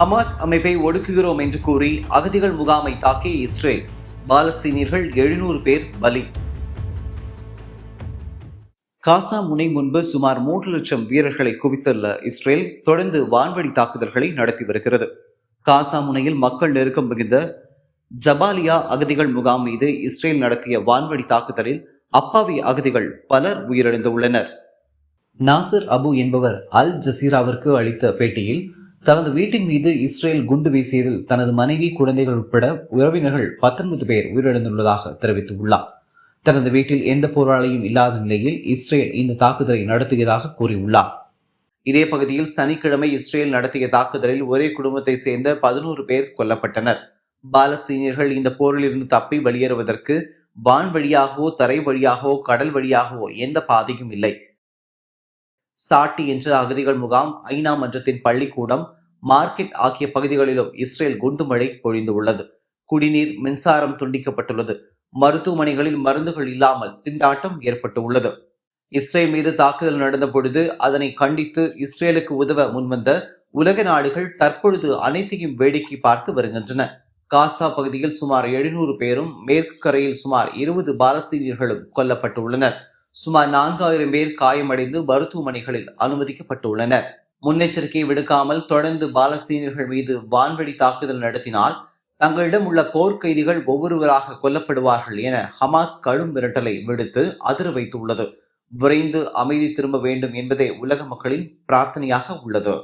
Hamas அமைப்பை ஒடுக்குகிறோம் என்று கூறி அகதிகள் முகாமை தாக்கிய இஸ்ரேல். பாலஸ்தீனியர்கள் எழுநூறு பேர் பலி. காசா முனை முன்பு சுமார் மூன்று லட்சம் வீரர்களை குவித்துள்ள இஸ்ரேல் தொடர்ந்து வான்வழி தாக்குதல்களை நடத்தி வருகிறது. காசா முனையில் மக்கள் நெருக்கம் மிகுந்த ஜபாலியா அகதிகள் முகாம் மீது இஸ்ரேல் நடத்திய வான்வழி தாக்குதலில் அப்பாவி அகதிகள் பலர் உயிரிழந்துள்ளனர். நாசர் அபு என்பவர் அல் ஜசீராவிற்கு அளித்த பேட்டியில் தனது வீட்டின் மீது இஸ்ரேல் குண்டு வீசியதில் தனது மனைவி குழந்தைகள் உட்பட உறவினர்கள் பத்தொன்பது பேர் உயிரிழந்துள்ளதாக தெரிவித்துள்ளார். தனது வீட்டில் எந்த போராளியும் இல்லாத நிலையில் இஸ்ரேல் இந்த தாக்குதலை நடத்தியதாக கூறியுள்ளார். இதே பகுதியில் சனிக்கிழமை இஸ்ரேல் நடத்திய தாக்குதலில் ஒரே குடும்பத்தை சேர்ந்த பதினோரு பேர் கொல்லப்பட்டனர். பாலஸ்தீனியர்கள் இந்த போரிலிருந்து தப்பி வெளியேறுவதற்கு வான் வழியாகவோ தரை வழியாகவோ கடல் வழியாகவோ எந்த பாதையும் இல்லை. சாட்டி என்ற அகதிகள் முகாம் ஐநா மன்றத்தின் பள்ளிக்கூடம் மார்க்கெட் ஆகிய பகுதிகளிலும் இஸ்ரேல் குண்டுமழை பொழிந்துள்ளது குடிநீர் மின்சாரம் துண்டிக்கப்பட்டுள்ளது. மருத்துவமனைகளில் மருந்துகள் இல்லாமல் திண்டாட்டம் ஏற்பட்டுள்ளது இஸ்ரேல் மீது தாக்குதல் நடந்த பொழுது அதனை கண்டித்து இஸ்ரேலுக்கு உதவ முன்வந்த உலக நாடுகள் தற்பொழுது அனைத்தையும் வேடிக்கை பார்த்து வருகின்றன. காசா பகுதியில் சுமார் எழுநூறு பேரும் மேற்கு கரையில் சுமார் இருபது பாலஸ்தீனியர்களும் கொல்லப்பட்டுள்ளனர். சுமார் நான்காயிரம் பேர் காயமடைந்து மருத்துவமனைகளில் அனுமதிக்கப்பட்டுள்ளனர். முன்னெச்சரிக்கை விடுக்காமல் தொடர்ந்து பாலஸ்தீனியர்கள் மீது வான்வெடி தாக்குதல் நடத்தினால் தங்களிடம் உள்ள போர்க்கைதிகள் ஒவ்வொருவராக கொல்லப்படுவார்கள் என ஹமாஸ் கடும் மிரட்டலை விடுத்து அதிர வைத்துள்ளது. விரைந்து அமைதி திரும்ப வேண்டும் என்பதே உலக மக்களின் பிரார்த்தனையாக உள்ளது.